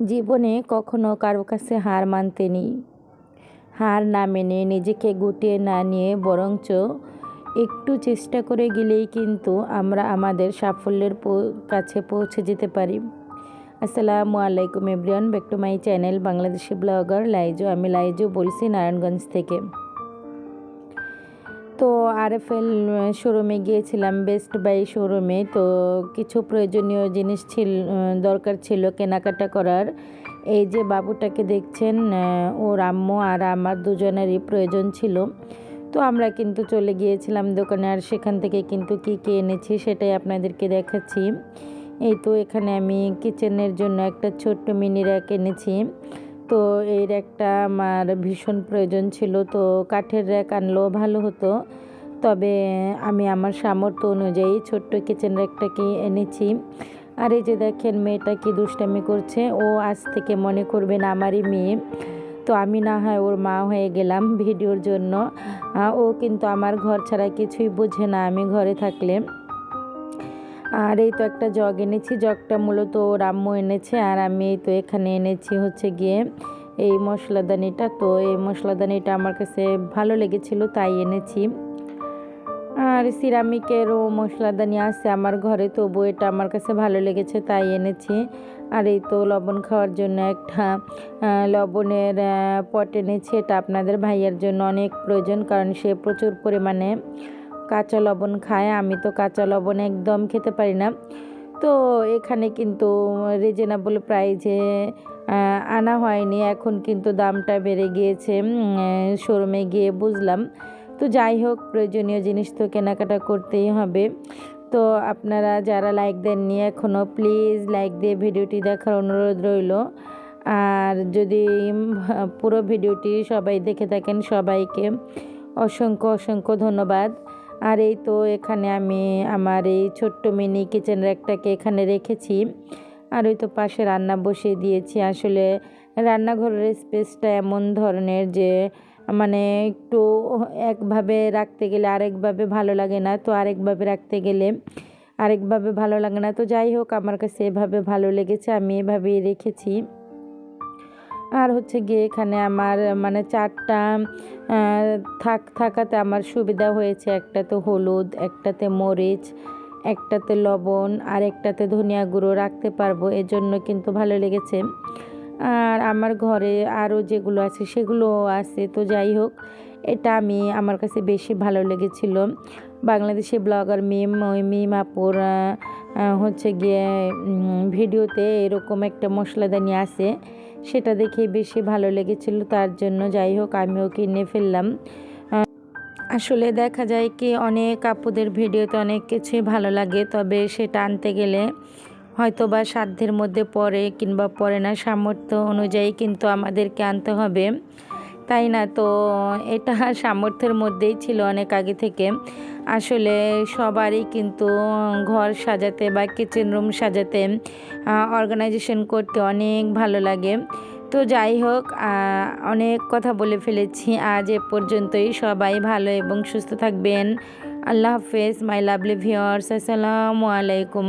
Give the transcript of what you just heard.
জীবনে কখনো কারও কাছে হার মানতে নেই হার না মেনে নিজেকে গুটিয়ে না নিয়ে বরঞ্চ একটু চেষ্টা করে গেলেই কিন্তু আমরা আমাদের সাফল্যের কাছে পৌঁছে যেতে পারি। আসসালামু আলাইকুম everyone, back to my channel Bangladeshi blogger Laizo. আমি লাইজো বলছি নারায়ণগঞ্জ থেকে। তো আরএফএল শোরুমে গিয়েছিলাম বেস্ট বাই শোরুমে তো কিছু প্রয়োজনীয় জিনিস ছিল দরকার ছিল কেনাকাটা করার। এই যে বাবুটাকে দেখছেন ওর আম্মু আর আমার দুজনেরই প্রয়োজন ছিল। তো আমরা কিন্তু চলে গিয়েছিলাম দোকানে আর সেখান থেকে কিন্তু কী কী এনেছি সেটাই আপনাদেরকে দেখাচ্ছি। এই তো এখানে আমি কিচেনের জন্য একটা ছোট্ট মিনি র্যাক এনেছি। তো এই র্যাকটা আমার ভীষণ প্রয়োজন ছিল, তো কাঠের র্যাক আনলেও ভালো হতো। তবে আমি আমার সামর্থ্য অনুযায়ী ছোট্ট কিচেন র্যাকটাকে এনেছি। আর এই যে দেখেন, মেয়েটা কি দুষ্টামি করছে। ও আজ থেকে মনে করবেন আমারই মেয়ে। তো আমি না হয় ওর মা হয়ে গেলাম ভিডিওর জন্য। ও কিন্তু আমার ঘর ছাড়া কিছুই বোঝে না আমি ঘরে থাকলে। আর এই তো একটা জগ এনেছি, জগটা মূলত রাম্য এনেছে আর আমি এই তো এখানে এনেছি হচ্ছে গিয়ে এই মশলাদানিটা। তো এই মশলাদানিটা আমার কাছে ভালো লেগেছিল, তাই এনেছি। আর সিরামিকেরও মশলাদানি আছে আমার ঘরে, তবু এটা আমার কাছে ভালো লেগেছে, তাই এনেছি। আর এই তো লবণ খাওয়ার জন্য একটা লবণের পট এনেছি, এটা আপনাদের ভাইয়ের জন্য অনেক প্রয়োজন, কারণ সে প্রচুর পরিমাণে কাঁচা লবণ খায়, আমি তো কাঁচা লবণ একদম খেতে পারি না। তো এখানে কিন্তু রিজনেবল প্রাইজে আনা হয়নি। এখন কিন্তু দামটা বেড়ে গিয়েছে শোরুমে গিয়ে বুঝলাম। তো যাই হোক, প্রয়োজনীয় জিনিস তো কেনাকাটা করতেই হবে। তো আপনারা যারা লাইক দেননি এখনও প্লিজ লাইক দিয়ে ভিডিওটি দেখার অনুরোধ রইল। আর যদি পুরো ভিডিওটি সবাই দেখে থাকেন, সবাইকে অসংখ্য অসংখ্য ধন্যবাদ। আর এই তো এখানে আমি আমার এই ছোট্ট মিনি কিচেন র্যাকটাকে এখানে রেখেছি। আর ওই তো পাশে রান্না বসিয়ে দিয়েছি। আসলে রান্নাঘরের স্পেসটা এমন ধরনের যে মানে একটু একভাবে রাখতে গেলে আরেকভাবে ভালো লাগে না। তো আরেকভাবে রাখতে গেলে আরেকভাবে ভালো লাগে না। তো যাই হোক, আমার কাছে এভাবে ভালো লেগেছে, আমি এভাবেই রেখেছি। আর হচ্ছে গিয়ে এখানে আমার মানে চারটা থাক, থাকাতে আমার সুবিধা হয়েছে। একটাতে হলুদ, একটাতে মরিচ, একটাতে লবণ, আর একটাতে ধনিয়া গুঁড়ো রাখতে পারব। এজন্য কিন্তু ভালো লেগেছে। আর আমার ঘরে আরও যেগুলো আছে সেগুলো আছে। তো যাই হোক, এটা আমি, আমার কাছে বেশি ভালো লেগেছিল। বাংলাদেশি ব্লগার মিম, ওই মিম আপুর হচ্ছে গিয়ে ভিডিওতে এরকম একটা মশলাদানি আছে। সেটা দেখে বেশি ভালো লেগেছিল, তার জন্য যাই হোক, আমিও কিনে ফেললাম। আসলে দেখা যায় কি, অনেক আপুদের ভিডিওতে অনেক কিছুই ভালো লাগে, তবে সেটা আনতে গেলে হয়তো বা সাধ্যের মধ্যে পড়ে কিংবা পড়ে না, সামর্থ্য অনুযায়ী কিন্তু আমাদেরকে আনতে হবে। তাই না? তো এটা সামর্থ্যের মধ্যেই ছিল অনেক আগে থেকে। আসলে সবারই কিন্তু ঘর সাজাতে বা কিচেন রুম সাজাতে অর্গানাইজেশন করতে অনেক ভালো লাগে। তো যাই হোক অনেক কথা বলে ফেলেছি। আজ এ পর্যন্তই। সবাই ভালো এবং সুস্থ থাকবেন। আল্লাহ হাফেজ মাই লাভলি ভিওয়ার্স আসসালামু আলাইকুম।